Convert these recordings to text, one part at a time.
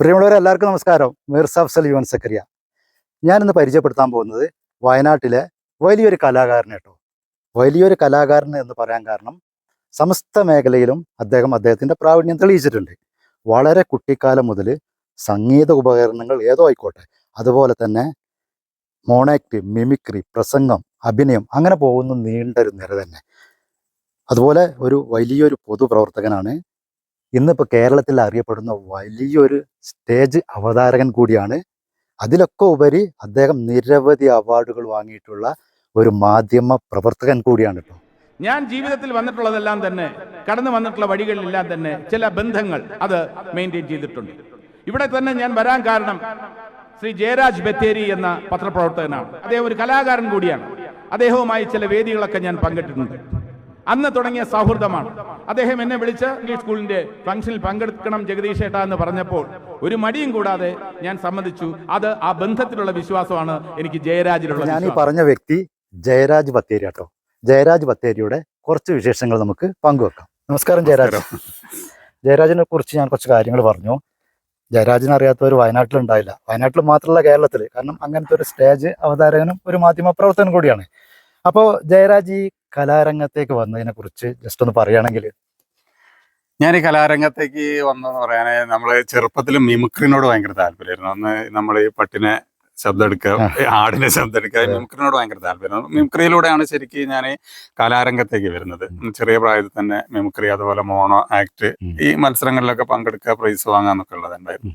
പ്രിയമുള്ളവരെ എല്ലാവർക്കും നമസ്കാരം. മിർസ അഫ്സൽ യുവൻ സക്കറിയ ഞാനിന്ന് പരിചയപ്പെടുത്താൻ പോകുന്നത് വയനാട്ടിലെ വലിയൊരു കലാകാരൻ കേട്ടോ വലിയൊരു കലാകാരൻ എന്ന് പറയാൻ കാരണം സമസ്ത മേഖലയിലും അദ്ദേഹം അദ്ദേഹത്തിന്റെ പ്രാവീണ്യം തെളിയിച്ചിട്ടുണ്ട്. വളരെ കുട്ടിക്കാലം മുതൽ സംഗീത ഉപകരണങ്ങൾ ഏതോ ആയിക്കോട്ടെ. അതുപോലെ തന്നെ മോണാക്ട് മിമിക്രി പ്രസംഗം അഭിനയം അങ്ങനെ പോകുന്ന നീണ്ടൊരു നിര തന്നെ. അതുപോലെ ഒരു വലിയൊരു പൊതുപ്രവർത്തകനാണ് ഇന്നിപ്പോൾ കേരളത്തിൽ അറിയപ്പെടുന്ന വലിയൊരു സ്റ്റേജ് അവതാരകൻ കൂടിയാണ്. അതിലൊക്കെ ഉപരി അദ്ദേഹം നിരവധി അവാർഡുകൾ വാങ്ങിയിട്ടുള്ള ഒരു മാധ്യമ പ്രവർത്തകൻ കൂടിയാണ് കേട്ടോ ഞാൻ ജീവിതത്തിൽ വന്നിട്ടുള്ളതെല്ലാം തന്നെ കടന്നു വന്നിട്ടുള്ള വഴികളിലെല്ലാം തന്നെ ചില ബന്ധങ്ങൾ അത് മെയിന്റെയിൻ ചെയ്തിട്ടുണ്ട്. ഇവിടെ തന്നെ ഞാൻ വരാൻ കാരണം ശ്രീ ജയരാജ് ബത്തേരി എന്ന പത്രപ്രവർത്തകനാണ്. അദ്ദേഹം ഒരു കലാകാരൻ കൂടിയാണ്. അദ്ദേഹവുമായി ചില വേദികളൊക്കെ ഞാൻ പങ്കിട്ടിട്ടുണ്ട്. അന്ന് തുടങ്ങിയ സൗഹൃദമാണ്. അദ്ദേഹം എന്നെ വിളിച്ച് ഇംഗ്ലീഷ് സ്കൂളിന്റെ ഫംഗ്ഷനിൽ പങ്കെടുക്കണം ജഗദീഷ് ഏട്ടാ എന്ന് പറഞ്ഞപ്പോൾ ഒരു മടിയും കൂടാതെ ഞാൻ സമ്മതിച്ചു. അത് ആ ബന്ധത്തിലുള്ള വിശ്വാസമാണ് എനിക്ക് ജയരാജിലുള്ള ഞാൻ ഈ പറഞ്ഞ വ്യക്തി ജയരാജ് ബത്തേരി കേട്ടോ ജയരാജ് ബത്തേരിയുടെ കുറച്ച് വിശേഷങ്ങൾ നമുക്ക് പങ്കുവെക്കാം. നമസ്കാരം ജയരാജ്. ജയരാജിനെ കുറിച്ച് ഞാൻ കുറച്ച് കാര്യങ്ങൾ പറഞ്ഞു. ജയരാജിനെ അറിയാത്തവർ വയനാട്ടിലുണ്ടായില്ല. വയനാട്ടിൽ മാത്രമല്ല കേരളത്തിൽ കാരണം അങ്ങനത്തെ ഒരു സ്റ്റേജ് അവതാരകനും ഒരു മാധ്യമ പ്രവർത്തനം കൂടിയാണ്. അപ്പോൾ ജയരാജ് ഈ കലാരംഗത്തേക്ക് വന്നതിനെ കുറിച്ച് ജസ്റ്റ് ഒന്ന് പറയുകയാണെങ്കിൽ. ഞാൻ ഈ കലാരംഗത്തേക്ക് വന്നെന്ന് പറയാൻ നമ്മളെ ചെറുപ്പത്തിൽ മിമിക്രിനോട് ഭയങ്കര താല്പര്യമായിരുന്നു. അന്ന് നമ്മൾ ഈ പട്ടിനെ ശബ്ദം എടുക്കുക ആടിനെ ശബ്ദം എടുക്കുക. മിമിക്രിനോട് ഭയങ്കര താല്പര്യമായിരുന്നു മിമിക്രിയിലൂടെയാണ് ശരിക്കും ഞാൻ കലാരംഗത്തേക്ക് വരുന്നത്. ചെറിയ പ്രായത്തിൽ തന്നെ മിമിക്രി അതുപോലെ മോണോ ആക്ട് ഈ മത്സരങ്ങളിലൊക്കെ പങ്കെടുക്കുക പ്രൈസ് വാങ്ങാന്നൊക്കെ ഉള്ളതുണ്ടായിരുന്നു.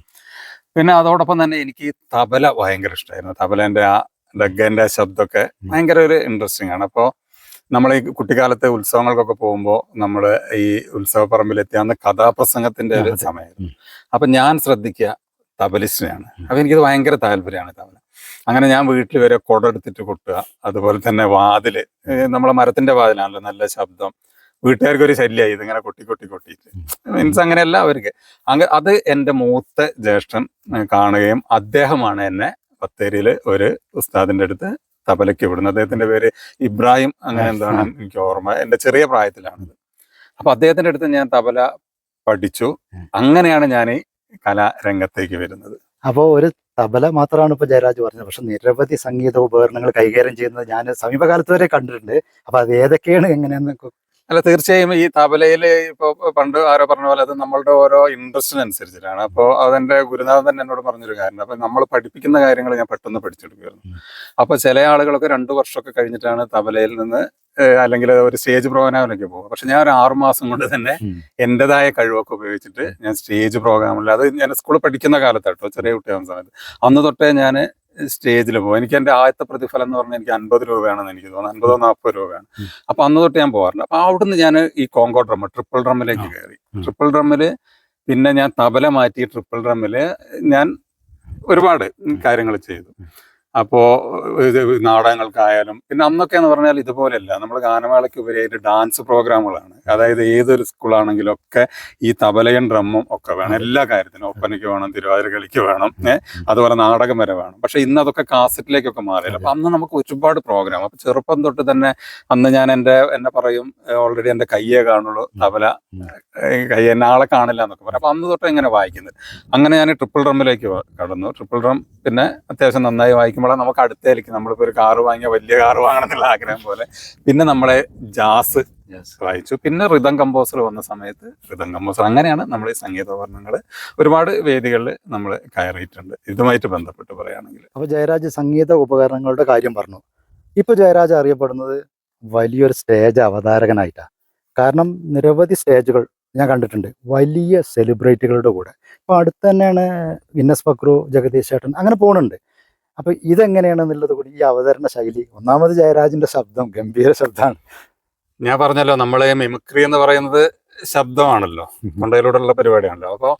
പിന്നെ അതോടൊപ്പം തന്നെ എനിക്ക് തബല ഭയങ്കര ഇഷ്ടമായിരുന്നു തബലന്റെ ആ ഡഗ്ഗന്റെ ശബ്ദമൊക്കെ ഭയങ്കര ഒരു ഇൻട്രസ്റ്റിംഗ് ആണ്. അപ്പോൾ നമ്മൾ ഈ കുട്ടിക്കാലത്തെ ഉത്സവങ്ങൾക്കൊക്കെ പോകുമ്പോൾ നമ്മൾ ഈ ഉത്സവപ്പറമ്പിലെത്തി അന്ന് കഥാപ്രസംഗത്തിന്റെ ഒരു സമയമായിരുന്നു. അപ്പൊ ഞാൻ ശ്രദ്ധിക്കുക തബലിസ്റ്റിനെയാണ്. അപ്പൊ എനിക്കത് ഭയങ്കര താല്പര്യമാണ് തബല. അങ്ങനെ ഞാൻ വീട്ടിൽ വരെ കൊടെടുത്തിട്ട് കൊട്ടുക അതുപോലെ തന്നെ വാതിൽ നമ്മളെ മരത്തിന്റെ വാതിലാണല്ലോ നല്ല ശബ്ദം. വീട്ടുകാർക്ക് ഒരു ശല്യമായി ഇതിങ്ങനെ കൊട്ടി കൊട്ടി കൊട്ടിയിട്ട്. മീൻസ് അങ്ങനെയല്ല അവർക്ക്. അങ്ങ് അത് എന്റെ മൂത്ത ജ്യേഷ്ഠൻ കാണുകയും അദ്ദേഹമാണ് എന്നെ ബത്തേരിയിൽ ഒരു ഉസ്താദിന്റെ അടുത്ത് തബലയ്ക്ക് വിടുന്നു. അദ്ദേഹത്തിന്റെ പേര് ഇബ്രാഹിം അങ്ങനെ എന്താണ് എനിക്ക് ഓർമ്മ. എന്റെ ചെറിയ പ്രായത്തിലാണിത്. അപ്പൊ അദ്ദേഹത്തിന്റെ അടുത്ത് ഞാൻ തബല പഠിച്ചു. അങ്ങനെയാണ് ഞാൻ ഈ കലാരംഗത്തേക്ക് വരുന്നത്. അപ്പോൾ ഒരു തബല മാത്രമാണ് ഇപ്പോൾ ജയരാജ് പറഞ്ഞത്. പക്ഷെ നിരവധി സംഗീത ഉപകരണങ്ങൾ കൈകാര്യം ചെയ്യുന്നത് ഞാൻ സമീപകാലത്ത് വരെ കണ്ടിട്ടുണ്ട്. അപ്പോൾ അത് ഏതൊക്കെയാണ് എങ്ങനെയെന്ന് അല്ല തീർച്ചയായും ഈ തബലയിൽ ഇപ്പോൾ പണ്ട് ആരോ പറഞ്ഞ പോലെ അത് നമ്മളുടെ ഓരോ ഇൻട്രസ്റ്റിനനുസരിച്ചിട്ടാണ്. അപ്പോൾ അതെന്റെ ഗുരുനാഥൻ തന്നെ എന്നോട് പറഞ്ഞൊരു കാര്യം അപ്പം നമ്മൾ പഠിപ്പിക്കുന്ന കാര്യങ്ങൾ ഞാൻ പെട്ടെന്ന് പഠിച്ചെടുക്കുമായിരുന്നു അപ്പോൾ ചില ആളുകളൊക്കെ രണ്ട് വർഷമൊക്കെ കഴിഞ്ഞിട്ടാണ് തബലയിൽ നിന്ന് അല്ലെങ്കിൽ ഒരു സ്റ്റേജ് പ്രോഗ്രാമിലൊക്കെ പോകുക. പക്ഷെ ഞാൻ ഒരു ആറുമാസം കൊണ്ട് തന്നെ എന്റെതായ കഴിവൊക്കെ ഉപയോഗിച്ചിട്ട് ഞാൻ സ്റ്റേജ് പ്രോഗ്രാമിൽ അത് ഞാൻ സ്കൂളിൽ പഠിക്കുന്ന കാലത്താട്ടോ ചെറിയ കുട്ടിയാകുന്ന സമയത്ത്. അന്ന് തൊട്ടേ ഞാൻ സ്റ്റേജിൽ പോകും എനിക്ക് എന്റെ ആദ്യത്തെ പ്രതിഫലം എന്ന് പറഞ്ഞാൽ എനിക്ക് അൻപത് രൂപയാണെന്ന് എനിക്ക് തോന്നുന്നു. അൻപതോ നാൽപ്പത് രൂപയാണ്. അപ്പോൾ അപ്പൊ അന്ന് തൊട്ട് ഞാൻ പോകാറുണ്ട് അപ്പോൾ അവിടുന്ന് ഞാൻ ഈ കോങ്കോ ഡ്രമ്മ് ട്രിപ്പിൾ ഡ്രമ്മിലേക്ക്. കയറി. ട്രിപ്പിൾ ഡ്രമ്മിൽ പിന്നെ ഞാൻ തബല മാറ്റി ട്രിപ്പിൾ ഡ്രമ്മിൽ ഞാൻ ഒരുപാട് കാര്യങ്ങൾ ചെയ്തു. അപ്പോ ഇത് നാടകങ്ങൾക്കായാലും പിന്നെ അന്നൊക്കെ എന്ന് പറഞ്ഞാൽ ഇതുപോലെയല്ല. നമ്മൾ ഗാനമേളയ്ക്ക് ഉപരിയായിട്ട് ഡാൻസ് പ്രോഗ്രാമുകളാണ്. അതായത് ഏതൊരു സ്കൂളാണെങ്കിലും ഒക്കെ ഈ തബലയും ഡ്രമ്മും ഒക്കെ വേണം. എല്ലാ കാര്യത്തിനും ഒപ്പനയ്ക്ക് വേണം തിരുവാതിര കളിക്ക് വേണം അതുപോലെ നാടകം വരെ വേണം. പക്ഷെ ഇന്ന് അതൊക്കെ കാസറ്റിലേക്കൊക്കെ മാറിയില്ല. അപ്പൊ അന്ന് നമുക്ക് ഒരുപാട് പ്രോഗ്രാം. അപ്പൊ ചെറുപ്പം തൊട്ട് തന്നെ അന്ന് ഞാൻ എന്റെ എന്നെ പറയും ഓൾറെഡി എന്റെ കയ്യേ കാണുള്ളൂ തബല കയ്യെ നാളെ കാണില്ല എന്നൊക്കെ പറയും. അപ്പൊ അന്ന് തൊട്ട് ഇങ്ങനെ വായിക്കുന്നത്? അങ്ങനെ ഞാൻ ട്രിപ്പിൾ ഡ്രമ്മിലേക്ക് കടന്നു. ട്രിപ്പിൾ ഡ്രം പിന്നെ അത്യാവശ്യം നന്നായി വായിക്കുമ്പോഴാണ് നമുക്ക് അടുത്തേക്ക് നമ്മളിപ്പോ ഒരു കാറ് വാങ്ങിയ വലിയ കാറ് വാങ്ങണം എന്നുള്ള ആഗ്രഹം പോലെ. പിന്നെ നമ്മളെ ജാസ് വായിച്ചു. പിന്നെ റിതം കമ്പോസർ വന്ന സമയത്ത് റിതം കമ്പോസർ അങ്ങനെയാണ് നമ്മൾ ഈ സംഗീതോപകരണങ്ങൾ ഒരുപാട് വേദികളിൽ നമ്മൾ കയറിയിട്ടുണ്ട്. ഇതുമായിട്ട് ബന്ധപ്പെട്ട് പറയുകയാണെങ്കിൽ. അപ്പോൾ ജയരാജ് സംഗീത ഉപകരണങ്ങളുടെ കാര്യം പറഞ്ഞു. ഇപ്പോൾ ജയരാജ് അറിയപ്പെടുന്നത് വലിയൊരു സ്റ്റേജ് അവതാരകനായിട്ടാ. കാരണം നിരവധി സ്റ്റേജുകൾ ഞാൻ കണ്ടിട്ടുണ്ട്. വലിയ സെലിബ്രിറ്റികളുടെ കൂടെ. ഇപ്പോൾ അടുത്ത് തന്നെയാണ് വിന്നസ് പക്രു ജഗദീഷ് ചേട്ടൻ അങ്ങനെ പോകുന്നുണ്ട് അപ്പോൾ ഇതെങ്ങനെയാണെന്നുള്ളത് കൂടി ഈ അവതരണ ശൈലി ഒന്നാമത് ജയരാജിന്റെ ശബ്ദം ഗംഭീര ശബ്ദമാണ്. ഞാൻ പറഞ്ഞല്ലോ നമ്മളെ മിമിക്രി എന്ന് പറയുന്നത് ശബ്ദമാണല്ലോ തൊണ്ടയിലൂടെയുള്ള പരിപാടിയാണല്ലോ. അപ്പോൾ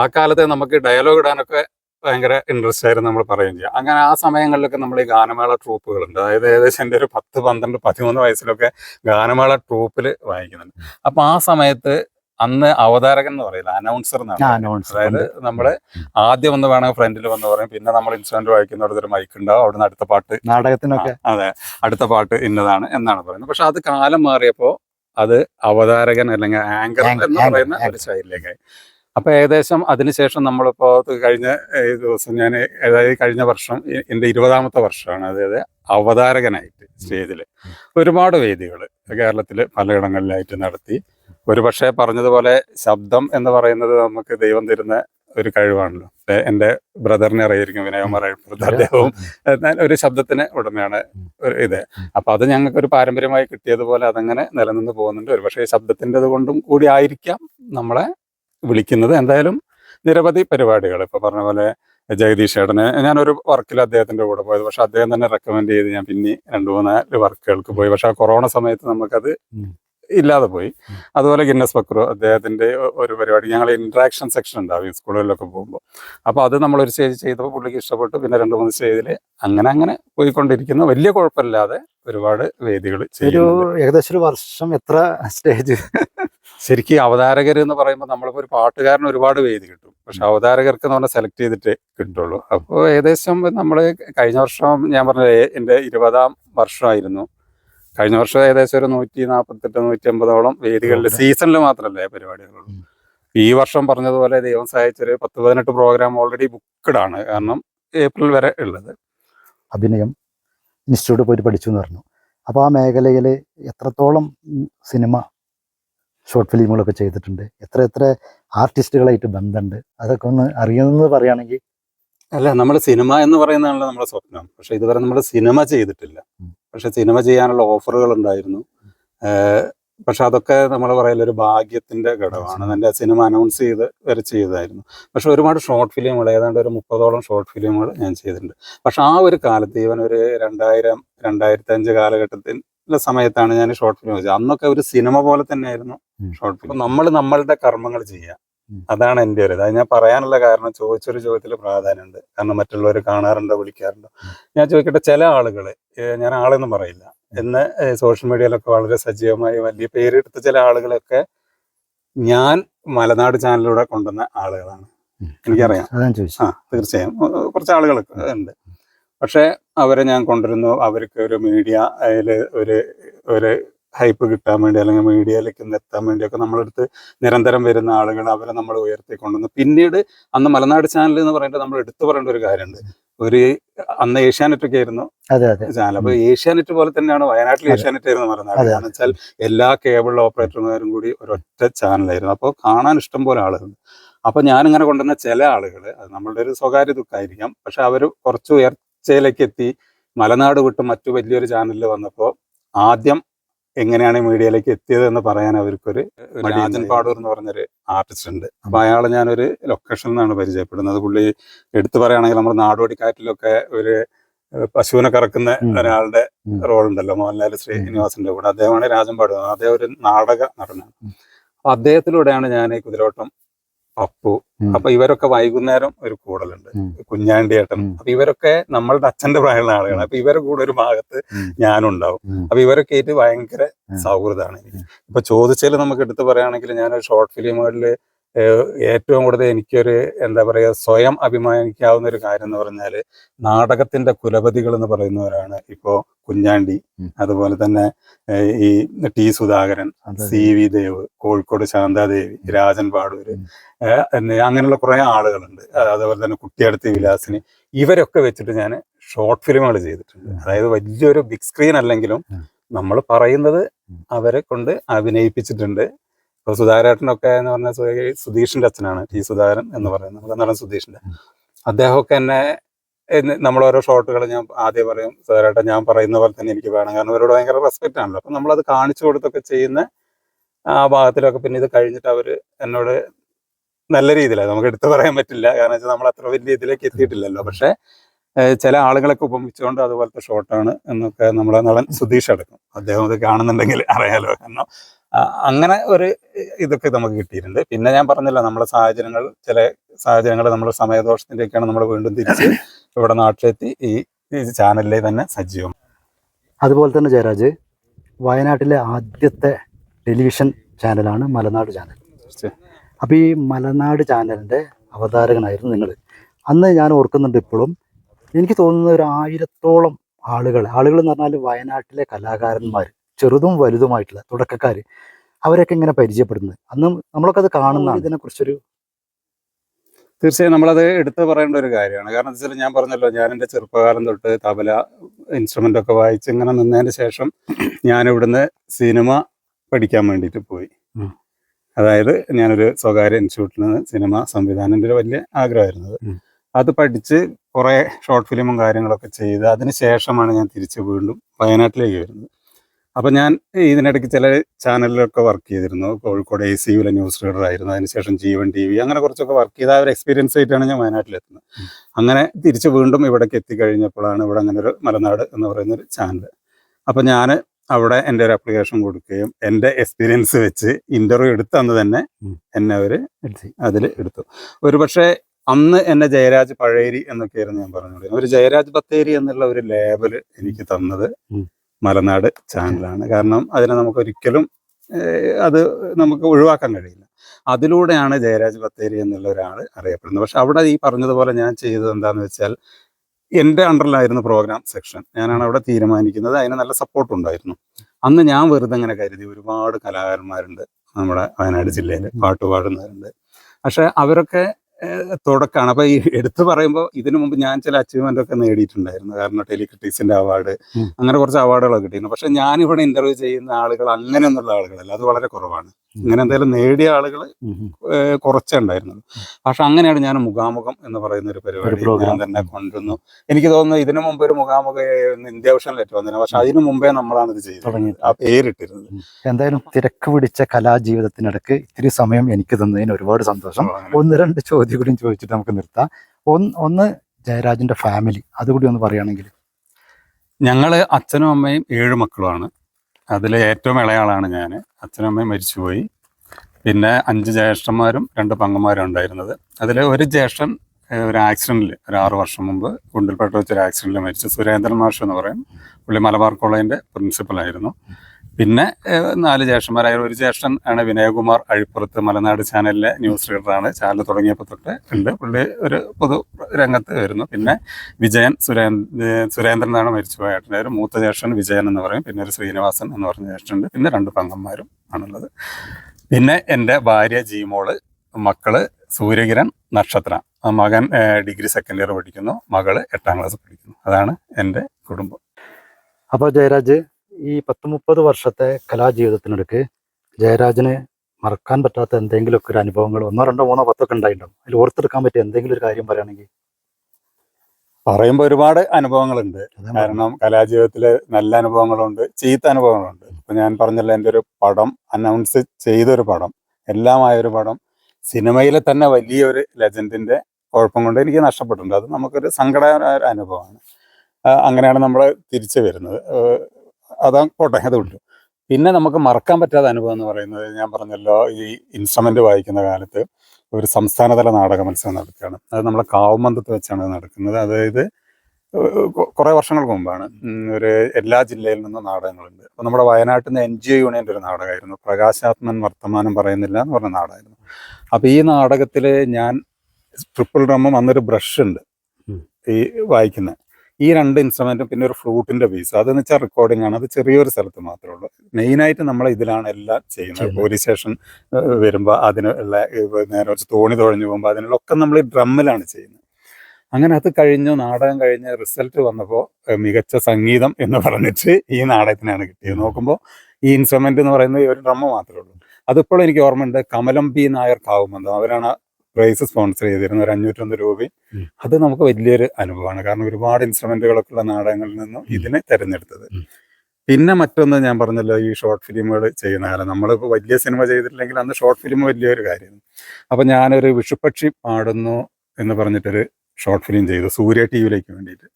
ആ കാലത്തെ നമുക്ക് ഡയലോഗ് ഇടാനൊക്കെ ഭയങ്കര ഇൻട്രസ്റ്റ് ആയിരുന്നു നമ്മൾ പറയുകയും ചെയ്യാം. അങ്ങനെ ആ സമയങ്ങളിലൊക്കെ നമ്മൾ ഈ ഗാനമേള ട്രൂപ്പുകളുണ്ട്. അതായത് ഏകദേശം എന്റെ ഒരു പത്ത് പന്ത്രണ്ട് പതിമൂന്ന് വയസ്സിലൊക്കെ ഗാനമേള ട്രൂപ്പിൽ വായിക്കുന്നുണ്ട്. അപ്പൊ ആ സമയത്ത് അന്ന് അവതാരകൻ എന്ന് പറയില്ല അനൗൺസർ എന്നാണ്. അതായത്. നമ്മൾ ആദ്യം ഒന്ന് വേണമെങ്കിൽ ഫ്രണ്ടിൽ വന്ന് പറയും പിന്നെ നമ്മൾ ഇൻസ്ട്രുമെന്റ് വായിക്കുന്നിടത്ത് ഒരു മൈക്ക് ഉണ്ടാവും അവിടുന്ന് അടുത്ത പാട്ട്. നാടകത്തിനൊക്കെ. അതെ. അടുത്ത പാട്ട് ഇന്നതാണ് എന്നാണ് പറയുന്നത്. പക്ഷെ അത് കാലം മാറിയപ്പോ അത് അവതാരകൻ അല്ലെങ്കിൽ ആങ്കർ എന്ന് പറയുന്ന ഒരു ശൈലിയിലേക്കായി. അപ്പൊ ഏകദേശം അതിനുശേഷം നമ്മളിപ്പോ കഴിഞ്ഞ ദിവസം ഞാൻ അതായത് കഴിഞ്ഞ വർഷം എന്റെ എന്റെ ഇരുപതാമത്തെ വർഷമാണ് അതായത് അവതാരകനായിട്ട് സ്റ്റേജിൽ ഒരുപാട് വേദികൾ കേരളത്തിൽ പലയിടങ്ങളിലായിട്ട് നടത്തി. ഒരു പക്ഷേ പറഞ്ഞതുപോലെ ശബ്ദം എന്ന് പറയുന്നത് നമുക്ക് ദൈവം തരുന്ന ഒരു കഴിവാണല്ലോ. എന്റെ എന്റെ ബ്രദറിനെ അറിയായിരിക്കും വിനയകുമാർ അഴിപ്പുറത്ത് അദ്ദേഹവും ഒരു ശബ്ദത്തിന് ഉടമയാണ് ഒരു ഇത്. അപ്പൊ അത് ഞങ്ങൾക്ക് ഒരു പാരമ്പര്യമായി കിട്ടിയതുപോലെ അതങ്ങനെ നിലനിന്ന് പോകുന്നുണ്ട്. ഒരു പക്ഷേ ശബ്ദത്തിന്റെത് കൊണ്ടും കൂടി ആയിരിക്കാം നമ്മളെ വിളിക്കുന്നത്. എന്തായാലും നിരവധി പരിപാടികൾ. ഇപ്പൊ പറഞ്ഞ പോലെ ജഗദീഷ് ഏട്ടന് ഞാനൊരു വർക്കിൽ അദ്ദേഹത്തിന്റെ കൂടെ പോയത്. പക്ഷെ അദ്ദേഹം തന്നെ റെക്കമെൻഡ് ചെയ്ത് ഞാൻ പിന്നെ രണ്ടു മൂന്നാൽ വർക്കുകൾക്ക് പോയി. പക്ഷെ ആ കൊറോണ സമയത്ത് നമുക്കത്. ഇല്ലാതെ പോയി. അതുപോലെ ഗിന്നസ് ബക്രു അദ്ദേഹത്തിന്റെ ഒരു പരിപാടി. ഞങ്ങൾ ഇന്ററാക്ഷൻ സെക്ഷൻ ഉണ്ടാവും സ്കൂളുകളിലൊക്കെ പോകുമ്പോൾ അപ്പോൾ അത് നമ്മളൊരു സ്റ്റേജ് ചെയ്തപ്പോൾ പുള്ളിക്ക് ഇഷ്ടപ്പെട്ടു. പിന്നെ രണ്ട് മൂന്ന് സ്റ്റേജിൽ അങ്ങനെ അങ്ങനെ പോയിക്കൊണ്ടിരിക്കുന്നു. വലിയ കുഴപ്പമില്ലാതെ ഒരുപാട് വേദികൾ ഒരു ഏകദേശം ഒരു വർഷം എത്ര സ്റ്റേജ് ശരിക്കും അവതാരകർ എന്ന് പറയുമ്പോൾ നമ്മളിപ്പോൾ ഒരു പാട്ടുകാരന് ഒരുപാട് വേദി കിട്ടും. പക്ഷെ അവതാരകർക്ക് എന്ന് പറഞ്ഞാൽ സെലക്ട് ചെയ്തിട്ട് കിട്ടുള്ളൂ. അപ്പോൾ ഏകദേശം നമ്മൾ കഴിഞ്ഞ വർഷം ഞാൻ പറഞ്ഞ എന്റെ ഇരുപതാം വർഷമായിരുന്നു. കഴിഞ്ഞ വർഷം ഏകദേശം ഒരു നൂറ്റി നാൽപ്പത്തെട്ട് നൂറ്റി അമ്പതോളം വേദികളിൽ സീസണിൽ മാത്രമല്ലേ പരിപാടികളുള്ളൂ. ഈ വർഷം പറഞ്ഞതുപോലെ ദൈവം സഹായിച്ചൊരു പത്ത് പതിനെട്ട് പ്രോഗ്രാം ഓൾറെഡി ബുക്ക്ഡ് ആണ്. കാരണം ഏപ്രിൽ വരെ ഉള്ളത്. അഭിനയം ഇൻസ്റ്റിറ്റ്യൂട്ട് പോയിട്ട് പഠിച്ചു എന്ന് പറഞ്ഞു. അപ്പോൾ ആ മേഖലയിൽ എത്രത്തോളം സിനിമ ഷോർട്ട് ഫിലിമുകളൊക്കെ ചെയ്തിട്ടുണ്ട്? എത്ര എത്ര ആർട്ടിസ്റ്റുകളായിട്ട് ബന്ധമുണ്ട്? അതൊക്കെ ഒന്ന് അറിയുന്നത് പറയുകയാണെങ്കിൽ അല്ല നമ്മൾ സിനിമ എന്ന് പറയുന്നതാണല്ലോ നമ്മുടെ സ്വപ്നം. പക്ഷെ ഇതുവരെ നമ്മൾ സിനിമ ചെയ്തിട്ടില്ല. പക്ഷെ സിനിമ ചെയ്യാനുള്ള ഓഫറുകൾ ഉണ്ടായിരുന്നു. പക്ഷെ അതൊക്കെ നമ്മൾ പറയല ഒരു ഭാഗ്യത്തിന്റെ ഘടകമാണ്. എന്റെ സിനിമ അനൗൺസ് ചെയ്ത് വരെ ചെയ്തായിരുന്നു. പക്ഷെ ഒരുപാട് ഷോർട്ട് ഫിലിമുകൾ ഏതാണ്ട് ഒരു മുപ്പതോളം ഷോർട്ട് ഫിലിമുകൾ ഞാൻ ചെയ്തിട്ടുണ്ട്. പക്ഷെ ആ ഒരു കാലത്ത് ഈവൻ ഒരു രണ്ടായിരം രണ്ടായിരത്തി അഞ്ച് കാലഘട്ടത്തിലെ സമയത്താണ് ഞാൻ ഷോർട്ട് ഫിലിം ചെയ്തത് അന്നൊക്കെ ഒരു സിനിമ പോലെ തന്നെയായിരുന്നു. Short film. നമ്മൾ നമ്മളുടെ കർമ്മങ്ങൾ ചെയ്യുക. അതാണ് എന്റെ ഒരു അതായത് അത് ഞാൻ പറയാനുള്ള കാരണം ചോദിച്ചൊരു ചോദ്യത്തിൽ പ്രാധാന്യമുണ്ട്. കാരണം മറ്റുള്ളവർ കാണാറുണ്ടോ വിളിക്കാറുണ്ടോ? ഞാൻ ചോദിക്കട്ടെ ചില ആളുകൾ ഞാൻ ആളെന്നും പറയില്ല. എന്ന് സോഷ്യൽ മീഡിയയിലൊക്കെ വളരെ സജീവമായി വലിയ പേരെടുത്ത ചില ആളുകളൊക്കെ ഞാൻ മലനാട് ചാനലിലൂടെ കൊണ്ടുവന്ന ആളുകളാണ്. എനിക്കറിയാം. ആ തീർച്ചയായും. കുറച്ച് ആളുകളൊക്കെ ഉണ്ട്. പക്ഷെ അവരെ ഞാൻ കൊണ്ടുവരുന്നു. അവർക്ക് ഒരു മീഡിയ അതിൽ ഒരു ഒരു ഹൈപ്പ് കിട്ടാൻ വേണ്ടി അല്ലെങ്കിൽ മീഡിയയിലേക്ക് എത്താൻ വേണ്ടിയൊക്കെ നമ്മളെടുത്ത് നിരന്തരം വരുന്ന ആളുകൾ അവരെ നമ്മൾ ഉയർത്തി കൊണ്ടുവന്നു പിന്നീട് അന്ന് മലനാട് ചാനൽ എന്ന് പറയുന്നത് നമ്മൾ എടുത്തു പറയേണ്ട ഒരു കാര്യമുണ്ട്. ഒരു അന്ന് ഏഷ്യാനെറ്റ് ഒക്കെ ആയിരുന്നു. ചാനൽ അപ്പൊ ഏഷ്യാനെറ്റ് പോലെ തന്നെയാണ് വയനാട്ടിൽ ഏഷ്യാനെറ്റ് ആയിരുന്നു മലനാട്. എന്ന് കാരണം വെച്ചാൽ എല്ലാ കേബിൾ ഓപ്പറേറ്റർമാരും കൂടി ഒരൊറ്റ ചാനലായിരുന്നു അപ്പോൾ കാണാൻ ഇഷ്ടം പോലെ ആളുകളുണ്ട്. അപ്പൊ ഞാനിങ്ങനെ കൊണ്ടുവന്ന ചില ആളുകൾ അത് നമ്മളുടെ ഒരു സ്വകാര്യ ദുഃഖമായിരിക്കാം പക്ഷെ അവർ കുറച്ച് ഉയർച്ചയിലേക്ക് എത്തി. മലനാട് വിട്ട് മറ്റു വലിയൊരു ചാനലിൽ വന്നപ്പോൾ ആദ്യം എങ്ങനെയാണ് മീഡിയയിലേക്ക് എത്തിയത് എന്ന് പറയാൻ അവർക്കൊരു രാജൻ പാടൂർ എന്ന് പറഞ്ഞൊരു ആർട്ടിസ്റ്റ് ഉണ്ട്. അപ്പൊ അയാളെ ഞാനൊരു ലൊക്കേഷനിൽ നിന്നാണ് പരിചയപ്പെടുന്നത്. പുള്ളി എടുത്തു പറയുകയാണെങ്കിൽ നമ്മുടെ നാടോടിക്കാറ്റിലൊക്കെ ഒരു പശുവിനെ കറക്കുന്ന. ഒരാളുടെ റോൾ ഉണ്ടല്ലോ മോഹൻലാൽ ശ്രീനിവാസിന്റെ കൂടെ. അദ്ദേഹമാണ് രാജൻ പാടൂർ അദ്ദേഹം ഒരു നാടക നടനാണ്. അപ്പൊ അദ്ദേഹത്തിലൂടെയാണ് ഞാൻ ഈ കുതിരോട്ടം പപ്പു. അപ്പൊ ഇവരൊക്കെ വൈകുന്നേരം ഒരു കൂടലുണ്ട്. കുഞ്ഞാണ്ടി ഏട്ടൻ. അപ്പൊ ഇവരൊക്കെ നമ്മളുടെ അച്ഛന്റെ പ്രായമുള്ള ആളുകളാണ്. അപ്പൊ ഇവരെ കൂടെ ഒരു ഭാഗത്ത്. ഞാനുണ്ടാവും. അപ്പൊ ഇവരൊക്കെ ആയിട്ട് ഭയങ്കര സൗഹൃദമാണ് എനിക്ക്. ഇപ്പൊ ചോദിച്ചാൽ നമുക്ക് എടുത്തു പറയുകയാണെങ്കിൽ ഞാൻ ഷോർട്ട് ഫിലിമുകളിൽ ഏറ്റവും കൂടുതൽ എനിക്കൊരു എന്താ പറയുക സ്വയം അഭിമാനിക്കാവുന്ന ഒരു കാര്യം എന്ന് പറഞ്ഞാൽ നാടകത്തിന്റെ കുലപതികൾ എന്ന് പറയുന്നവരാണ് ഇപ്പോ കുഞ്ഞാണ്ടി അതുപോലെ തന്നെ ഈ T Sudhakaran C V Dev Kozhikode Shanthadevi Rajan Padoor അങ്ങനെയുള്ള കുറെ ആളുകളുണ്ട്. അതുപോലെ തന്നെ കുട്ടിയടുത്ത് വിലാസിനി ഇവരൊക്കെ വെച്ചിട്ട് ഞാൻ ഷോർട്ട് ഫിലിമുകൾ ചെയ്തിട്ടുണ്ട്. അതായത് വലിയൊരു ബിഗ് സ്ക്രീൻ അല്ലെങ്കിലും നമ്മൾ പറയുന്നത് അവരെ കൊണ്ട് അഭിനയിപ്പിച്ചിട്ടുണ്ട്. ഇപ്പൊ സുധാകരേട്ടനൊക്കെ എന്ന് പറഞ്ഞാൽ സുധീഷിന്റെ അച്ഛനാണ് ടി സുധാകരൻ എന്ന് പറയുന്നത് നമ്മുടെ നടൻ സുധീഷിന്റെ. ഉം. അദ്ദേഹമൊക്കെ എന്നെ നമ്മളോരോ നമ്മൾ ഓരോ ഷോട്ടുകൾ ഞാൻ ആദ്യം പറയും സുധാകരേട്ടൻ ഞാൻ പറയുന്ന പോലെ തന്നെ എനിക്ക് വേണം കാരണം അവരോട് ഭയങ്കര റെസ്പെക്റ്റ് ആണല്ലോ. അപ്പൊ നമ്മളത് കാണിച്ചു കൊടുത്തൊക്കെ ചെയ്യുന്ന ആ ഭാഗത്തിലൊക്കെ പിന്നെ ഇത് കഴിഞ്ഞിട്ട് അവർ എന്നോട് നല്ല രീതിയിലാണ് നമുക്ക് എടുത്തു പറയാൻ പറ്റില്ല കാരണം വെച്ചാൽ നമ്മൾ അത്ര വലിയ ഇതിലേക്ക് എത്തിയിട്ടില്ലല്ലോ. പക്ഷെ ചില ആളുകളൊക്കെ ഉപമിച്ചുകൊണ്ട് അതുപോലത്തെ ഷോട്ടാണ് എന്നൊക്കെ നമ്മളെ നടൻ സുധീഷ് അടക്കം അദ്ദേഹം ഇത് കാണുന്നുണ്ടെങ്കിൽ അറിയാലോ. കാരണം അങ്ങനെ ഒരു ഇതൊക്കെ നമുക്ക് കിട്ടിയിട്ടുണ്ട്. പിന്നെ ഞാൻ പറഞ്ഞില്ല നമ്മുടെ സാഹചര്യങ്ങൾ ചില സാഹചര്യങ്ങൾ നമ്മുടെ സമയദോഷത്തിന്റെയൊക്കെയാണ് നമ്മൾ വീണ്ടും തിരിച്ച് ഇവിടെ നാട്ടിലെത്തി ഈ ഈ ചാനലിലെ തന്നെ സജീവം. അതുപോലെ തന്നെ ജയരാജ് വയനാട്ടിലെ ആദ്യത്തെ ടെലിവിഷൻ ചാനലാണ് മലനാട് ചാനൽ. അപ്പോൾ ഈ മലനാട് ചാനലിന്റെ അവതാരകനായിരുന്നു നിങ്ങൾ അന്ന് ഞാൻ ഓർക്കുന്നുണ്ട് ഇപ്പോഴും എനിക്ക് തോന്നുന്നത് ഒരു ആയിരത്തോളം ആളുകൾ ആളുകൾ എന്ന് പറഞ്ഞാൽ വയനാട്ടിലെ കലാകാരന്മാർ ചെറുതും വലുതുമായിട്ടുള്ള തുടക്കക്കാർ അവരൊക്കെ ഇങ്ങനെ പരിചയപ്പെടുന്നത്. അന്ന് നമ്മളൊക്കെ അത് കാണുന്ന ഇതിനെക്കുറിച്ചൊരു തീർച്ചയായും നമ്മളത് എടുത്തു പറയേണ്ട ഒരു കാര്യമാണ്. കാരണം എന്താ വെച്ചാൽ ഞാൻ പറഞ്ഞല്ലോ ഞാൻ എന്റെ ചെറുപ്പകാലം തൊട്ട് തബല ഇൻസ്ട്രുമെന്റ് ഒക്കെ വായിച്ച് ഇങ്ങനെ നിന്നതിന് ശേഷം ഞാൻ ഇവിടുന്ന് സിനിമ പഠിക്കാൻ വേണ്ടിയിട്ട് പോയി. അതായത് ഞാനൊരു സ്വകാര്യ ഇൻസ്റ്റിറ്റ്യൂട്ടിൽ നിന്ന് സിനിമ സംവിധാനം ഒരു വലിയ ആഗ്രഹമായിരുന്നത് അത് പഠിച്ച് കുറേ ഷോർട്ട് ഫിലിമും കാര്യങ്ങളൊക്കെ ചെയ്ത് അതിന് ശേഷമാണ് ഞാൻ തിരിച്ച് വീണ്ടും വയനാട്ടിലേക്ക് വരുന്നത്. അപ്പം ഞാൻ ഇതിനിടയ്ക്ക് ചില ചാനലിലൊക്കെ വർക്ക് ചെയ്തിരുന്നു. കോഴിക്കോട് എ സി യുവിലെ ന്യൂസ് റീഡർ ആയിരുന്നു. അതിനുശേഷം ജീവൻ ടി വി അങ്ങനെ കുറച്ചൊക്കെ വർക്ക് ചെയ്ത ആ ഒരു എക്സ്പീരിയൻസ് ആയിട്ടാണ് ഞാൻ വയനാട്ടിലെത്തുന്നത്. അങ്ങനെ തിരിച്ച് വീണ്ടും ഇവിടേക്ക് എത്തിക്കഴിഞ്ഞപ്പോഴാണ് ഇവിടെ അങ്ങനെ ഒരു മലനാട് എന്ന് പറയുന്ന ഒരു ചാനൽ അപ്പം ഞാൻ അവിടെ എന്റെ ഒരു അപ്ലിക്കേഷൻ കൊടുക്കുകയും എന്റെ എക്സ്പീരിയൻസ് വെച്ച് ഇന്റർവ്യൂ എടുത്തന്ന് തന്നെ എന്നെ അവർ. അതിൽ എടുത്തു. ഒരു പക്ഷേ അന്ന് എന്നെ ജയരാജ് പഴേരി എന്നൊക്കെയായിരുന്നു ഞാൻ പറഞ്ഞുകൊണ്ടിരുന്നത്. ഒരു ജയരാജ് ബത്തേരി എന്നുള്ള ഒരു ലേബൽ എനിക്ക് തന്നത്. മലനാട് ചാനലാണ്. കാരണം അതിനെ നമുക്ക് ഒരിക്കലും അത് നമുക്ക് ഒഴിവാക്കാൻ കഴിയില്ല. അതിലൂടെയാണ് ജയരാജ് ബത്തേരി എന്നുള്ള ഒരാൾ അറിയപ്പെടുന്നത്. പക്ഷെ അവിടെ ഈ പറഞ്ഞതുപോലെ ഞാൻ ചെയ്തത് എന്താന്ന് വെച്ചാൽ എന്റെ അണ്ടറിലായിരുന്നു പ്രോഗ്രാം സെക്ഷൻ. ഞാനാണ് അവിടെ തീരുമാനിക്കുന്നത്. അതിന് നല്ല സപ്പോർട്ട് ഉണ്ടായിരുന്നു. അന്ന് ഞാൻ വെറുതെ അങ്ങനെ കരുതി. ഒരുപാട് കലാകാരന്മാരുണ്ട് നമ്മുടെ വയനാട് ജില്ലയിൽ പാട്ട് പാടുന്നവരുണ്ട്. പക്ഷെ അവരൊക്കെ തുടക്കമാണ് അപ്പൊ ഈ എടുത്തു പറയുമ്പോൾ ഇതിനു മുമ്പ് ഞാൻ ചില അച്ചീവ്മെന്റ് ഒക്കെ നേടിയിട്ടുണ്ടായിരുന്നു. കാരണം ടെലിക്രിറ്റിക്സിന്റെ അവാർഡ് അങ്ങനെ കുറച്ച് അവാർഡുകളൊക്കെ കിട്ടിയിരുന്നു. പക്ഷെ ഞാനിവിടെ ഇന്റർവ്യൂ ചെയ്യുന്ന ആളുകൾ അങ്ങനെയൊന്നുള്ള ആളുകളല്ല. അത് വളരെ കുറവാണ്. ഇങ്ങനെ എന്തായാലും നേടിയ ആളുകൾ. കുറച്ചേ ഉണ്ടായിരുന്നുള്ളൂ. പക്ഷെ അങ്ങനെയാണ് ഞാൻ മുഖാമുഖം എന്ന് പറയുന്ന ഒരു പരിപാടി പ്രോഗ്രാം ഞാൻ തന്നെ കൊണ്ടുവന്നു. എനിക്ക് തോന്നുന്നു ഇതിനു മുമ്പ് ഒരു മുഖാമുഖം ഇന്ത്യ വിഷനിലേക്ക് വന്നിരുന്നു പക്ഷെ അതിനു മുമ്പേ നമ്മളാണ് ഇത് ചെയ്തത്. തുടങ്ങിയത്. ആ പേരിട്ടിരുന്നത്. എന്തായാലും തിരക്ക് പിടിച്ച കലാജീവിതത്തിനിടക്ക് ഇത്തിരി സമയം എനിക്ക് തന്നതിന് ഒരുപാട് സന്തോഷം. ഒന്ന് രണ്ട് ചോദ്യം കൂടി ചോദിച്ചിട്ട് നമുക്ക് നിർത്താം. ഒന്ന് ഒന്ന് ജയരാജിന്റെ ഫാമിലി അതുകൂടി ഒന്ന് പറയുകയാണെങ്കിൽ. ഞങ്ങൾ അച്ഛനും അമ്മയും ഏഴ് മക്കളുമാണ്. അതിൽ ഏറ്റവും ഇളയാളാണ് ഞാൻ അച്ഛനും അമ്മയും മരിച്ചുപോയി. പിന്നെ അഞ്ച് ജ്യേഷ്ഠന്മാരും രണ്ട് പങ്കന്മാരും ഉണ്ടായിരുന്നത്. അതിൽ ഒരു ജ്യേഷ്ഠൻ ഒരു ആക്സിഡന്റിൽ ഒരു ആറു വർഷം മുമ്പ് ഗുണ്ടിൽപേട്ട വെച്ചൊരു ഒരു ആക്സിഡന്റിൽ മരിച്ചു സുരേന്ദ്രൻ മാഷ് എന്ന് പറയും. പുള്ളി മലബാർ കോളേജിന്റെ പ്രിൻസിപ്പലായിരുന്നു. പിന്നെ നാല് ജ്യേഷ്ഠന്മാരായ ഒരു ജ്യേഷ്ഠൻ ആണ് വിനയകുമാർ അഴിപ്പുറത്ത് മലനാട് ചാനലിലെ ന്യൂസ് റീഡറാണ്. ചാനൽ തുടങ്ങിയപ്പോൾ തൊട്ട് ഉണ്ട്. പുള്ളി ഒരു പൊതു രംഗത്ത് വരുന്നു. പിന്നെ വിജയൻ സുരേന്ദ്ര സുരേന്ദ്രനാണ് മരിച്ചുപോയ ഏട്ടന്റെ ഒരു മൂത്ത ജ്യേഷ്ഠൻ വിജയൻ എന്ന് പറയും. പിന്നെ ഒരു ശ്രീനിവാസൻ എന്ന് പറഞ്ഞ ജ്യേഷ്ഠനുണ്ട്. പിന്നെ രണ്ട് പങ്കന്മാരും ആണുള്ളത്. പിന്നെ എന്റെ ഭാര്യ ജീമോൾ മക്കൾ സൂര്യകിരൺ നക്ഷത്ര. മകൻ ഡിഗ്രി സെക്കൻഡ് ഇയർ പഠിക്കുന്നു. മകൾ എട്ടാം ക്ലാസ് പഠിക്കുന്നു. അതാണ് എന്റെ കുടുംബം. അപ്പോൾ ജയരാജ് ഈ പത്ത് മുപ്പത് വർഷത്തെ കലാജീവിതത്തിനിടക്ക് ജയരാജന് മറക്കാൻ പറ്റാത്ത എന്തെങ്കിലുമൊക്കെ ഒരു അനുഭവങ്ങൾ ഒന്നോ രണ്ടോ മൂന്നോ പത്തൊക്കെ ഉണ്ടായിട്ടുണ്ടാവും. അതിൽ ഓർത്തെടുക്കാൻ പറ്റിയ എന്തെങ്കിലും ഒരു കാര്യം പറയുകയാണെങ്കിൽ? പറയുമ്പോൾ ഒരുപാട് അനുഭവങ്ങളുണ്ട്. കാരണം കലാജീവിതത്തിൽ നല്ല അനുഭവങ്ങളുണ്ട് ചീത്ത അനുഭവങ്ങളുണ്ട്. ഇപ്പൊ ഞാൻ പറഞ്ഞല്ലോ എന്റെ ഒരു പടം അനൗൺസ് ചെയ്തൊരു പടം എല്ലാമായ ഒരു പടം. സിനിമയിലെ തന്നെ വലിയൊരു ലെജൻഡിന്റെ കുഴപ്പം കൊണ്ട് എനിക്ക് നഷ്ടപ്പെട്ടിട്ടുണ്ട്. അത് നമുക്കൊരു ഒരു അനുഭവമാണ്. അങ്ങനെയാണ് നമ്മൾ തിരിച്ചു വരുന്നത്. അതാ പോട്ടെ അത് വിട്ടു. പിന്നെ നമുക്ക് മറക്കാൻ പറ്റാത്ത അനുഭവം എന്ന് പറയുന്നത് ഞാൻ പറഞ്ഞല്ലോ ഈ ഇൻസ്ട്രുമെന്റ് വായിക്കുന്ന കാലത്ത് ഒരു സംസ്ഥാനതല നാടക മത്സരം നടക്കുകയാണ്. അത് നമ്മളെ കാവുമന്തത്ത് വെച്ചാണ് നടക്കുന്നത്. അതായത് കുറേ വർഷങ്ങൾക്ക് മുമ്പാണ്. ഒരു എല്ലാ ജില്ലയിൽ നിന്നും നാടകങ്ങളുണ്ട്. അപ്പൊ നമ്മുടെ വയനാട്ടിൽ നിന്ന് എൻ ജി ഒ യൂണിയന്റെ ഒരു നാടകമായിരുന്നു. പ്രകാശാത്മൻ വർത്തമാനം പറയുന്നില്ല എന്ന് പറഞ്ഞ നാടകമായിരുന്നു. അപ്പൊ ഈ നാടകത്തിൽ ഞാൻ ട്രിപ്പിൾ ഡ്രമ്മും അന്നൊരു ബ്രഷ് ഉണ്ട് ഈ വായിക്കുന്ന. ഈ രണ്ട് ഇൻസ്ട്രുമെന്റും പിന്നെ ഒരു ഫ്ലൂട്ടിന്റെ പീസ് അതെന്ന് വെച്ചാൽ റെക്കോർഡിംഗ് ആണ്. അത് ചെറിയൊരു സ്ഥലത്ത് മാത്രമേ ഉള്ളൂ. മെയിനായിട്ട് നമ്മൾ ഇതിലാണ് എല്ലാം ചെയ്യുന്നത്. പോലീസ് സ്റ്റേഷൻ വരുമ്പോൾ അതിനുള്ള നേരെ വെച്ച് തോണി തുഴഞ്ഞു പോകുമ്പോൾ അതിനുള്ള ഒക്കെ നമ്മൾ ഈ ഡ്രമ്മിലാണ് ചെയ്യുന്നത്. അങ്ങനെ അത് കഴിഞ്ഞു നാടകം കഴിഞ്ഞ് റിസൾട്ട് വന്നപ്പോൾ മികച്ച സംഗീതം എന്ന് പറഞ്ഞിട്ട് ഈ നാടകത്തിനാണ് കിട്ടിയത്. നോക്കുമ്പോൾ ഈ ഇൻസ്ട്രുമെന്റ് എന്ന് പറയുന്നത് ഒരു ഡ്രമ്മ മാത്രമേ ഉള്ളൂ. അതിപ്പോഴും എനിക്ക് ഓർമ്മയുണ്ട്. കമലം പി നായർ കാവുമന്തം അവരാണ് പ്രൈസ് സ്പോൺസർ ചെയ്തിരുന്നത് ഒരു അഞ്ഞൂറ്റൊന്ന് രൂപയും അത് നമുക്ക് വലിയൊരു അനുഭവമാണ്. കാരണം ഒരുപാട് ഇൻസ്ട്രുമെന്റുകളൊക്കെ ഉള്ള നാടകങ്ങളിൽ നിന്നും ഇതിനെ തിരഞ്ഞെടുത്തത്. പിന്നെ മറ്റൊന്ന് ഞാൻ പറഞ്ഞല്ലോ ഈ ഷോർട്ട് ഫിലിമുകൾ ചെയ്യുന്ന കാലം. നമ്മളിപ്പോൾ വലിയ സിനിമ ചെയ്തിട്ടില്ലെങ്കിൽ അന്ന് ഷോർട്ട് ഫിലിം വലിയൊരു കാര്യമാണ് അപ്പൊ ഞാനൊരു വിഷുപക്ഷി പാടുന്നു എന്ന് പറഞ്ഞിട്ടൊരു ഷോർട്ട് ഫിലിം ചെയ്തു സൂര്യ ടി വിയിലേക്ക് വേണ്ടിയിട്ട്.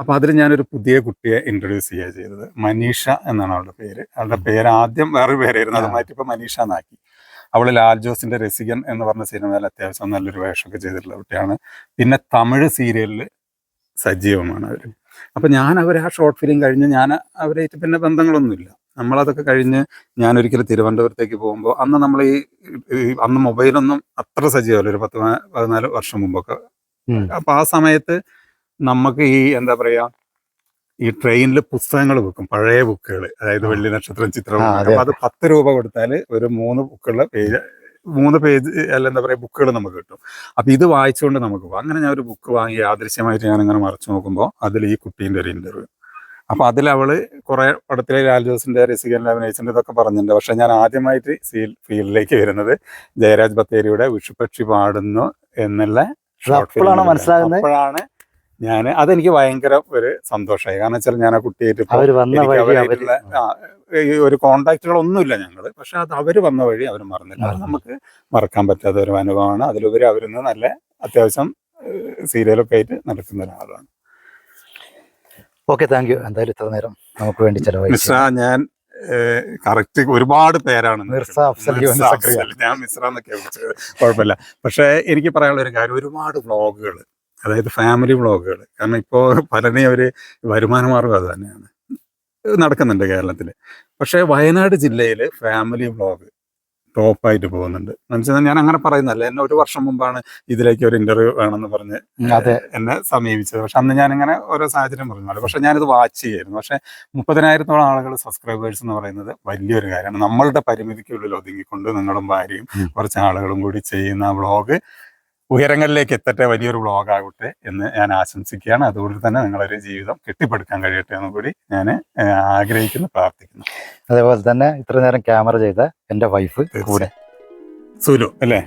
അപ്പൊ അതിൽ ഞാനൊരു പുതിയ കുട്ടിയെ ഇൻട്രൊഡ്യൂസ് ചെയ്യുക ചെയ്തത്. മനീഷ എന്നാണ് അവളുടെ പേര്. അവളുടെ പേര് ആദ്യം വേറൊരു പേരായിരുന്നു. അത് മാറ്റിയപ്പോൾ മനീഷ എന്നാക്കി. അവൾ ലാൽ ജോസിന്റെ രസികൻ എന്ന് പറഞ്ഞ സിനിമയിൽ അത്യാവശ്യം നല്ലൊരു വേഷമൊക്കെ ചെയ്തിട്ടുള്ള കുട്ടിയാണ്. പിന്നെ തമിഴ് സീരിയലിൽ സജീവമാണ് അവർ അപ്പൊ ഞാൻ അവർ ആ ഷോർട്ട് ഫിലിം കഴിഞ്ഞ് ഞാൻ അവരായിട്ട് പിന്നെ ബന്ധങ്ങളൊന്നുമില്ല. നമ്മളതൊക്കെ കഴിഞ്ഞ് ഞാൻ ഒരിക്കലും തിരുവനന്തപുരത്തേക്ക് പോകുമ്പോൾ അന്ന് നമ്മൾ ഈ അന്ന് മൊബൈലൊന്നും അത്ര സജീവമല്ല. ഒരു പത്ത് പതിനാല് വർഷം മുമ്പൊക്കെ. അപ്പൊ ആ സമയത്ത് നമുക്ക് ഈ എന്താ പറയാ ഈ ട്രെയിനിൽ പുസ്തകങ്ങൾ വെക്കും പഴയ ബുക്കുകൾ അതായത് വെള്ളി നക്ഷത്രം ചിത്രം അപ്പൊ അത് പത്ത് രൂപ കൊടുത്താൽ ഒരു മൂന്ന് ബുക്കുള്ള പേജ് മൂന്ന് പേജ് അല്ല എന്താ പറയുക ബുക്കുകൾ നമുക്ക് കിട്ടും. അപ്പം ഇത് വായിച്ചുകൊണ്ട് നമുക്ക് പോകാം അങ്ങനെ ഞാൻ ഒരു ബുക്ക് വാങ്ങി ആദൃശ്യമായിട്ട് ഞാൻ ഇങ്ങനെ മറച്ചു നോക്കുമ്പോൾ അതിൽ ഈ കുട്ടീന്റെ ഒരു ഇന്റർവ്യൂ അപ്പം അതിൽ അവൾ കുറേ പടത്തിലെ ലാൽ ജോസിന്റെ രസികൻ അഭിനയിച്ചിന്റെ ഇതൊക്കെ പറഞ്ഞിട്ടുണ്ട്. പക്ഷേ ഞാൻ ആദ്യമായിട്ട് സീൽ ഫീൽഡിലേക്ക് വരുന്നത് ജയരാജ് ബത്തേരിയുടെ വിഷുപക്ഷി പാടുന്നു എന്നുള്ള അപ്പോഴാണ് മനസ്സിലാകുന്നത്? അപ്പോഴാണ് ഞാൻ അതെനിക്ക് ഭയങ്കര ഒരു സന്തോഷമായി. കാരണം വെച്ചാൽ ഞാൻ ആ കുട്ടിയായിട്ട് ഒരു കോണ്ടാക്റ്റുകളൊന്നുമില്ല ഞങ്ങൾ പക്ഷെ അത് അവർ വന്ന വഴി അവർ മറന്നില്ല. അത് നമുക്ക് മറക്കാൻ പറ്റാത്ത ഒരു അനുഭവമാണ്. അതിലുപരി അവരിന്ന് നല്ല അത്യാവശ്യം സീരിയലൊക്കെ ആയിട്ട് നടക്കുന്ന ഒരാളാണ്. Okay thank you. എന്തായാലും ഇത്ര നേരം നമുക്ക് വേണ്ടി മിശ്ര ഞാൻ കറക്റ്റ് ഒരുപാട് പേരാണ്. ഞാൻ മിശ്ര എന്നൊക്കെ കുഴപ്പമില്ല. പക്ഷേ എനിക്ക് പറയാനുള്ള ഒരു കാര്യം ഒരുപാട് വ്ളോഗുകൾ അതായത് ഫാമിലി വ്ളോഗുകൾ കാരണം ഇപ്പോൾ പലരെയും അവർ വരുമാന മാർഗം അത് തന്നെയാണ്. നടക്കുന്നുണ്ട് കേരളത്തിൽ പക്ഷേ വയനാട് ജില്ലയിൽ ഫാമിലി വ്ളോഗ് ടോപ്പായിട്ട് പോകുന്നുണ്ട്. മനസ്സിലായി ഞാൻ അങ്ങനെ പറയുന്നല്ല എന്നെ ഒരു വർഷം മുമ്പാണ് ഇതിലേക്ക് ഒരു ഇന്റർവ്യൂ വേണമെന്ന് പറഞ്ഞ് എന്നെ സമീപിച്ചത്. പക്ഷെ അന്ന് ഞാനിങ്ങനെ ഓരോ സാഹചര്യം പറഞ്ഞു പക്ഷെ ഞാനിത് വാച്ച് ചെയ്യായിരുന്നു പക്ഷെ മുപ്പതിനായിരത്തോളം ആളുകൾ സബ്സ്ക്രൈബേഴ്സ് എന്ന് പറയുന്നത് വലിയൊരു കാര്യമാണ്. നമ്മളുടെ പരിമിതിക്കുള്ളിൽ ഒതുങ്ങിക്കൊണ്ട് നിങ്ങളും ഭാര്യയും കുറച്ച് ആളുകളും കൂടി ചെയ്യുന്ന വ്ളോഗ് ഉയരങ്ങളിലേക്ക് എത്തട്ടെ വലിയൊരു വ്ളോഗ് ആകട്ടെ എന്ന് ഞാൻ ആശംസിക്കുകയാണ്. അതുകൊണ്ട് തന്നെ നിങ്ങളൊരു ജീവിതം കെട്ടിപ്പടുക്കാൻ കഴിയട്ടെ എന്ന് കൂടി ഞാൻ ആഗ്രഹിക്കുന്നു പ്രാർത്ഥിക്കുന്നു. അതേപോലെ തന്നെ ഇത്ര നേരം ക്യാമറ ചെയ്ത എന്റെ വൈഫ് കൂടെ. സുലു അല്ലേ?